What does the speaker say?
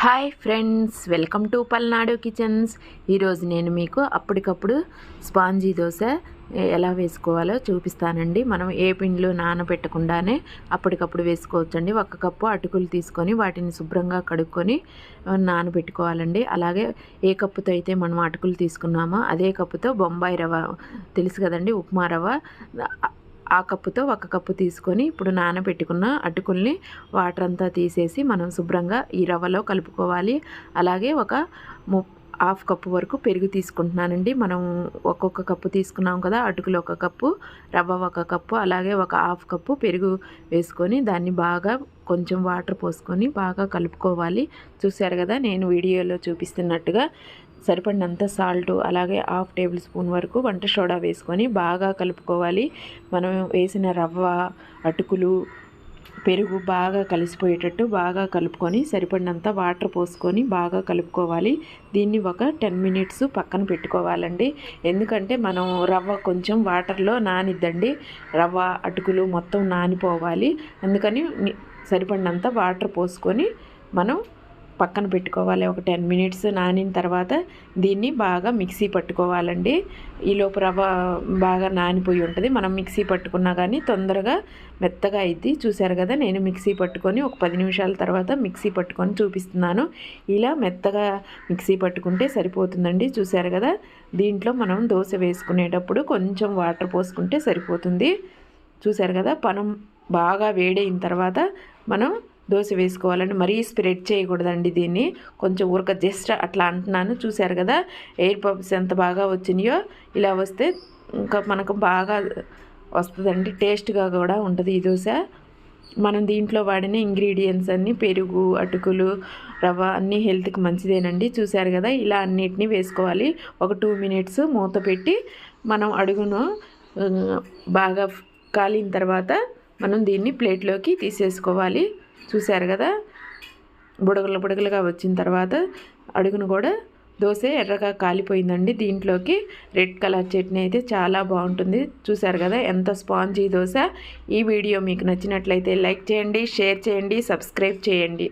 Hi friends welcome to Palnadu kitchens. ఈరోజు నేను మీకు అప్పటికప్పుడు స్పాంజీ దోశ ఎలా వేసుకోవాలో చూపిస్తానండి. మనం ఏ పిండ్లు నానబెట్టకుండానే అప్పటికప్పుడు వేసుకోవచ్చండి. ఒక కప్పు అటుకులు తీసుకొని వాటిని శుభ్రంగా కడుక్కొని నానబెట్టుకోవాలండి. అలాగే ఏ కప్పుతో అయితే మనం అటుకులు తీసుకున్నామో అదే కప్పుతో బొంబాయి రవ్వ. తెలుసు కదండి ఉప్మా రవ్వ. ఆ కప్పుతో ఒక కప్పు తీసుకొని ఇప్పుడు నానబెట్టుకున్న అటుకుల్ని వాటర్ అంతా తీసేసి మనం శుభ్రంగా ఈ రవ్వలో కలుపుకోవాలి. అలాగే ఒక ము హాఫ్ కప్పు వరకు పెరుగు తీసుకుంటున్నానండి. మనం ఒక్కొక్క కప్పు తీసుకున్నాం కదా అటుకులు ఒక కప్పు రవ్వ ఒక కప్పు అలాగే ఒక హాఫ్ కప్పు పెరుగు వేసుకొని దాన్ని బాగా కొంచెం వాటర్ పోసుకొని బాగా కలుపుకోవాలి. చూశారు కదా నేను వీడియోలో చూపిస్తున్నట్టుగా సరిపడినంత సాల్ట్ అలాగే హాఫ్ టేబుల్ స్పూన్ వరకు వంట సోడా వేసుకొని బాగా కలుపుకోవాలి. మనం వేసిన రవ్వ అటుకులు పెరుగు బాగా కలిసిపోయేటట్టు బాగా కలుపుకొని సరిపడినంత వాటర్ పోసుకొని బాగా కలుపుకోవాలి. దీన్ని ఒక టెన్ మినిట్స్ పక్కన పెట్టుకోవాలండి. ఎందుకంటే మనం రవ్వ కొంచెం వాటర్లో నానిద్దండి. రవ్వ అటుకులు మొత్తం నానిపోవాలి. అందుకని సరిపడినంత వాటర్ పోసుకొని మనం పక్కన పెట్టుకోవాలి. ఒక టెన్ మినిట్స్ నానిన తర్వాత దీన్ని బాగా మిక్సీ పట్టుకోవాలండి. ఈ రవ్వ బాగా నానిపోయి ఉంటుంది. మనం మిక్సీ పట్టుకున్నా కానీ తొందరగా మెత్తగా అయింది చూశారు కదా నేను మిక్సీ పట్టుకొని ఒక పది నిమిషాల తర్వాత మిక్సీ పట్టుకొని చూపిస్తున్నాను. ఇలా మెత్తగా మిక్సీ పట్టుకుంటే సరిపోతుందండి. చూశారు కదా దీంట్లో మనం దోశ వేసుకునేటప్పుడు కొంచెం వాటర్ పోసుకుంటే సరిపోతుంది. చూశారు కదా పనం బాగా వేడైన తర్వాత మనం దోశ వేసుకోవాలండి మరీ స్ప్రెడ్ చేయకూడదండి దీన్ని. కొంచెం ఊరక జస్ట్ అట్లా అంటున్నాను. చూశారు కదా? ఎయిర్ పప్స్ ఎంత బాగా వచ్చినాయో ఇలా వస్తే ఇంకా మనకు బాగా వస్తుందండి. టేస్ట్గా కూడా ఉంటుంది ఈ దోశ. మనం దీంట్లో వాడిన ఇంగ్రీడియంట్స్ అన్నీ పెరుగు అటుకులు రవ్వ అన్నీ హెల్త్కి మంచిదేనండి. చూశారు కదా? ఇలా అన్నిటినీ వేసుకోవాలి. ఒక టూ మినిట్స్ మూత పెట్టి మనం అడుగును బాగా కాలిన తర్వాత మనం దీన్ని ప్లేట్లోకి తీసేసుకోవాలి. చూశారు కదా? బుడగలు బుడగలుగా వచ్చిన తర్వాత అడుగును కూడా దోశ ఎర్రగా కాలిపోయిందండి దీంట్లోకి. రెడ్ కలర్ చట్నీ అయితే చాలా బాగుంటుంది. చూసారు కదా ఎంత స్పాంజీ దోశ. ఈ వీడియో మీకు నచ్చినట్లయితే లైక్ చేయండి షేర్ చేయండి సబ్స్క్రైబ్ చేయండి.